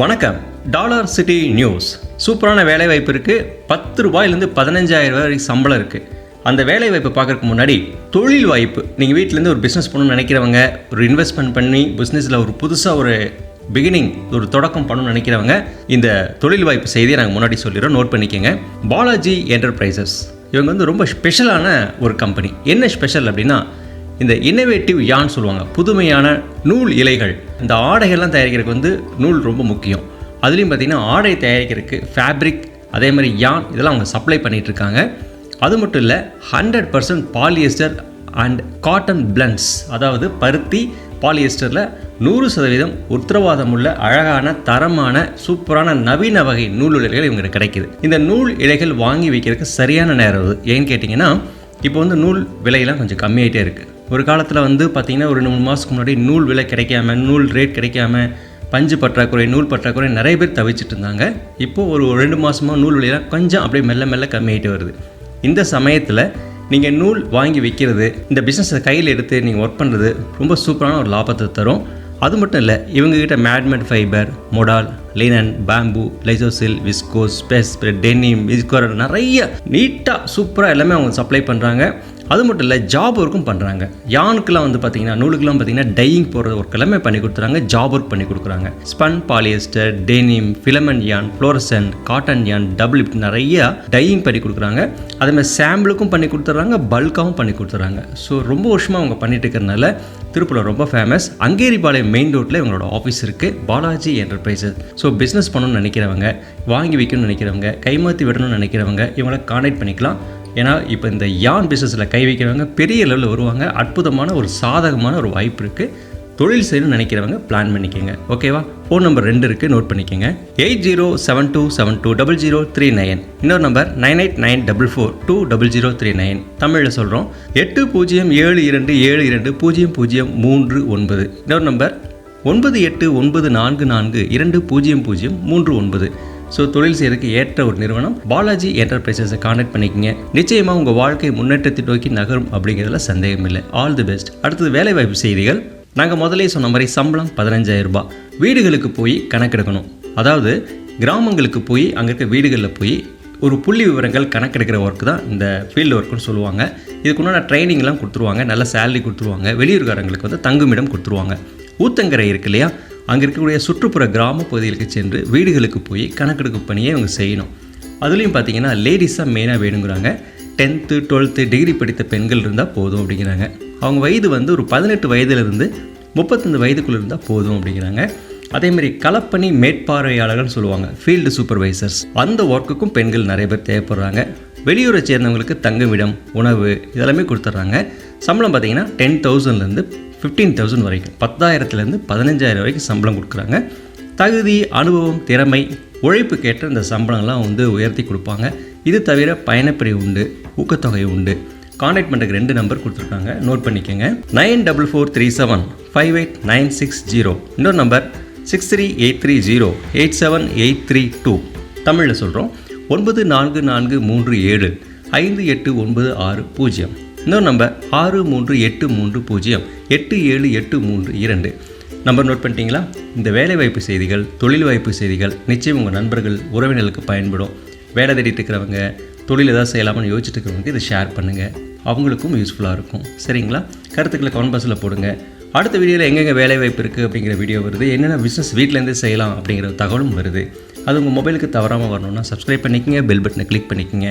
வணக்கம். Dollar city news சூப்பரான வேலை வாய்ப்பு இருக்குது பத்து ரூபாயிலேருந்து பதினஞ்சாயிரம் ரூபாய் வரைக்கும் சம்பளம் இருக்குது அந்த வேலை வாய்ப்பை பார்க்கறதுக்கு முன்னாடி தொழில் வாய்ப்பு. நீங்கள் வீட்டிலேருந்து ஒரு பிஸ்னஸ் பண்ணணும்னு நினைக்கிறவங்க ஒரு இன்வெஸ்ட்மெண்ட் பண்ணி பிஸ்னஸில் ஒரு புதுசாக ஒரு பிகினிங் ஒரு தொடக்கம் பண்ணணும்னு நினைக்கிறவங்க இந்த தொழில் வாய்ப்பு செய்தியை நாங்கள் முன்னாடி சொல்லிடுறோம். நோட் பண்ணிக்கோங்க. பாலாஜி என்டர்பிரைசஸ் இவங்க வந்து ரொம்ப ஸ்பெஷலான ஒரு கம்பெனி என்ன ஸ்பெஷல் அப்படின்னா இந்த இன்னோவேட்டிவ் யான் சொல்லுவாங்க. புதுமையான நூல் இலைகள். இந்த ஆடைகள்லாம் தயாரிக்கிறதுக்கு வந்து நூல் ரொம்ப முக்கியம். அதுலேயும் பார்த்திங்கன்னா ஆடை தயாரிக்கிறதுக்கு ஃபேப்ரிக் அதே மாதிரி யான் இதெல்லாம் அவங்க சப்ளை பண்ணிகிட்ருக்காங்க அது மட்டும் இல்லை hundred percent polyester and cotton blends அதாவது பருத்தி பாலியஸ்டரில் நூறு சதவீதம் உத்தரவாதம் உள்ள அழகான தரமான சூப்பரான நவீன வகை நூல் இலைகள் இவங்களுக்கு கிடைக்கிது. இந்த நூல் இலைகள் வாங்கி வைக்கிறதுக்கு சரியான நேரம் அது. ஏன்னு கேட்டிங்கன்னா இப்போ வந்து நூல் விலையெல்லாம் கொஞ்சம் கம்மியாகிட்டே இருக்குது ஒரு காலத்தில் வந்து பார்த்திங்கன்னா ஒரு மூணு மாதத்துக்கு முன்னாடி நூல் விலை கிடைக்காம நூல் ரேட் கிடைக்காம பஞ்சு பற்றாக்குறை நூல் பற்றாக்குறை நிறைய பேர் தவிச்சிட்டு இருந்தாங்க. இப்போது ஒரு ரெண்டு மாதமாக நூல் விலையெல்லாம் கொஞ்சம் அப்படியே மெல்ல மெல்ல கம்மியாகிட்டு வருது. இந்த சமயத்தில் நீங்கள் நூல் வாங்கி விற்கிறது இந்த பிஸ்னஸை கையில் எடுத்து நீங்கள் ஒர்க் பண்ணுறது ரொம்ப சூப்பரான ஒரு லாபத்தை தரும். அது மட்டும் இல்லை இவங்ககிட்ட manmade fibre modal linen bamboo lyocell viscose space denim viscose நிறைய நீட்டாக சூப்பராக எல்லாமே அவங்க சப்ளை பண்ணுறாங்க அது மட்டும் இல்லை ஜாப் ஒர்க்கும் பண்ணுறாங்க யானுக்கெல்லாம் வந்து பார்த்தீங்கன்னா நூலுக்கெல்லாம் பார்த்தீங்கன்னா டையிங் போடுற ஒர்க் எல்லாமே பண்ணி கொடுத்துறாங்க ஜாப் ஒர்க் பண்ணி கொடுக்குறாங்க. Spun polyester denim filament yarn fluorescent cotton yarn double இப்படி நிறைய டையிங் பண்ணி கொடுக்குறாங்க. அதே மாதிரி சாம்பிளுக்கும் பண்ணி கொடுத்துட்றாங்க பல்காகவும் பண்ணி கொடுத்துட்றாங்க ஸோ ரொம்ப வருஷமாக அவங்க பண்ணிட்டு இருக்கிறனால திருப்பூர் ரொம்ப ஃபேமஸ் அங்கேரிபாளையம் மெயின் ரோட்டில் இவங்களோட ஆஃபீஸ் இருக்குது பாலாஜி என்டர்பிரைசஸ் ஸோ பிஸ்னஸ் பண்ணணும்னு நினைக்கிறவங்க வாங்கி வைக்கணும்னு நினைக்கிறவங்க கைமாற்றி விடணும்னு நினைக்கிறவங்க இவங்கள கான்டாக்ட் பண்ணிக்கலாம். ஏன்னா இப்போ இந்த யான் பிஸ்னஸில் கை வைக்கிறவங்க பெரிய லெவலில் வருவாங்க. அற்புதமான ஒரு சாதகமான ஒரு வாய்ப்பு இருக்குது தொழில் செய்யணும்னு நினைக்கிறவங்க பிளான் பண்ணிக்கோங்க. ஓகேவா ஃபோன் நம்பர் ரெண்டு இருக்குது நோட் பண்ணிக்கோங்க. Eight zero seven two seven two double zero three nine இன்னொரு number nine eight nine double four two double zero three nine தமிழில் சொல்கிறோம் எட்டு பூஜ்ஜியம் ஏழு இரண்டு ஏழு இரண்டு பூஜ்ஜியம் பூஜ்ஜியம் மூன்று ஒன்பது. இன்னொரு நம்பர் ஒன்பது எட்டு ஒன்பது நான்கு நான்கு இரண்டு பூஜ்ஜியம் பூஜ்ஜியம் மூன்று ஒன்பது. ஸோ தொழில் செய்யறதுக்கு ஏற்ற ஒரு நிறுவனம் பாலாஜி என்டர்பிரைசஸை கான்டாக்ட் பண்ணிக்கங்க. நிச்சயமாக உங்கள் வாழ்க்கை முன்னேற்றத்தை நோக்கி நகரும் அப்படிங்கிறதுல சந்தேகம் இல்லை. ஆல் தி பெஸ்ட் அடுத்தது வேலைவாய்ப்பு செய்திகள். நாங்கள் முதலே சொன்ன மாதிரி சம்பளம் பதினஞ்சாயிரம் ரூபாய். வீடுகளுக்கு போய் கணக்கெடுக்கணும். அதாவது கிராமங்களுக்கு போய் அங்கே இருக்க வீடுகளில் போய் ஒரு புள்ளி விவரங்கள் கணக்கெடுக்கிற ஒர்க் தான் இந்த ஃபீல்டு ஒர்க்குன்னு சொல்லுவாங்க. இதுக்கு உண்டான ட்ரைனிங்லாம் கொடுத்துருவாங்க. நல்ல சேலரி கொடுத்துருவாங்க. வெளியூர்காரங்களுக்கு வந்து தங்குமிடம் கொடுத்துருவாங்க. ஊத்தங்கரை இருக்கு இல்லையா? அங்கே இருக்கக்கூடிய சுற்றுப்புற கிராம பகுதிகளுக்கு சென்று வீடுகளுக்கு போய் கணக்கெடுக்கும் பணியை இவங்க செய்யணும். அதுலேயும் பார்த்தீங்கன்னா லேடிஸாக மெயினாக வேணுங்கிறாங்க. டென்த்து டுவெல்த்து டிகிரி படித்த பெண்கள் இருந்தால் போதும் அப்படிங்கிறாங்க. அவங்க வயது வந்து ஒரு பதினெட்டு வயதுலேருந்து முப்பத்தஞ்சு வயதுக்குள்ளே இருந்தால் போதும் அப்படிங்கிறாங்க. அதேமாதிரி களப்பணி மேற்பார்வையாளர்கள் சொல்லுவாங்க ஃபீல்டு சூப்பர்வைசர்ஸ் அந்த ஒர்க்குக்கும் பெண்கள் நிறைய பேர் தேவைப்படுறாங்க. வெளியூரை சேர்ந்தவங்களுக்கு தங்குமிடம் உணவு இதெல்லாமே கொடுத்துட்றாங்க. சம்பளம் பார்த்தீங்கன்னா டென் தௌசண்ட்லேருந்து ஃபிஃப்டீன் தௌசண்ட் வரைக்கும் பத்தாயிரத்துலேருந்து பதினஞ்சாயிரம் வரைக்கும் சம்பளம் கொடுக்குறாங்க. தகுதி அனுபவம் திறமை உழைப்புக்கேற்ற இந்த சம்பளங்கள்லாம் வந்து உயர்த்தி கொடுப்பாங்க. இது தவிர பயணப்பிரிவு உண்டு ஊக்கத்தொகை உண்டு. காண்டாக்ட் பண்ணுறதுக்கு ரெண்டு நம்பர் கொடுத்துருக்காங்க. நோட் பண்ணிக்கோங்க. Nine double four three seven five eight nine six zero இன்னொரு number six three eight three zero eight seven eight three two தமிழில் சொல்கிறோம் ஒன்பது நான்கு நான்கு மூன்று ஏழு ஐந்து எட்டு ஒன்பது ஆறு பூஜ்ஜியம். இன்னொரு நம்பர் ஆறு மூன்று எட்டு மூன்று பூஜ்ஜியம் எட்டு ஏழு எட்டு மூன்று இரண்டு. நம்பர் நோட் பண்ணிட்டீங்களா? இந்த வேலைவாய்ப்பு செய்திகள் தொழில் வாய்ப்பு செய்திகள் நிச்சயம் உங்கள் நண்பர்கள் உறவினர்களுக்கு பயன்படும். வேலை தேடிட்டு இருக்கிறவங்க தொழில் ஏதாவது செய்யலாம்னு யோசிச்சுட்டு இருக்கிறவங்க இதை ஷேர் பண்ணுங்கள் அவங்களுக்கும் யூஸ்ஃபுல்லாக இருக்கும். சரிங்களா? கருத்துக்களை கமெண்ட் பாக்ஸில் போடுங்க. அடுத்த வீடியோவில் எங்கெங்கே வேலை வாய்ப்பு இருக்குது அப்படிங்கிற வீடியோ வருது. என்னென்ன பிஸ்னஸ் வீட்டிலேருந்தே செய்யலாம் அப்படிங்கிற தகவலும் வருது. அது உங்கள் மொபைலுக்கு தவறாமல் வரணும்னா சப்ஸ்கிரைப் பண்ணிக்கங்க பெல் பட்டனை கிளிக் பண்ணிக்கங்க.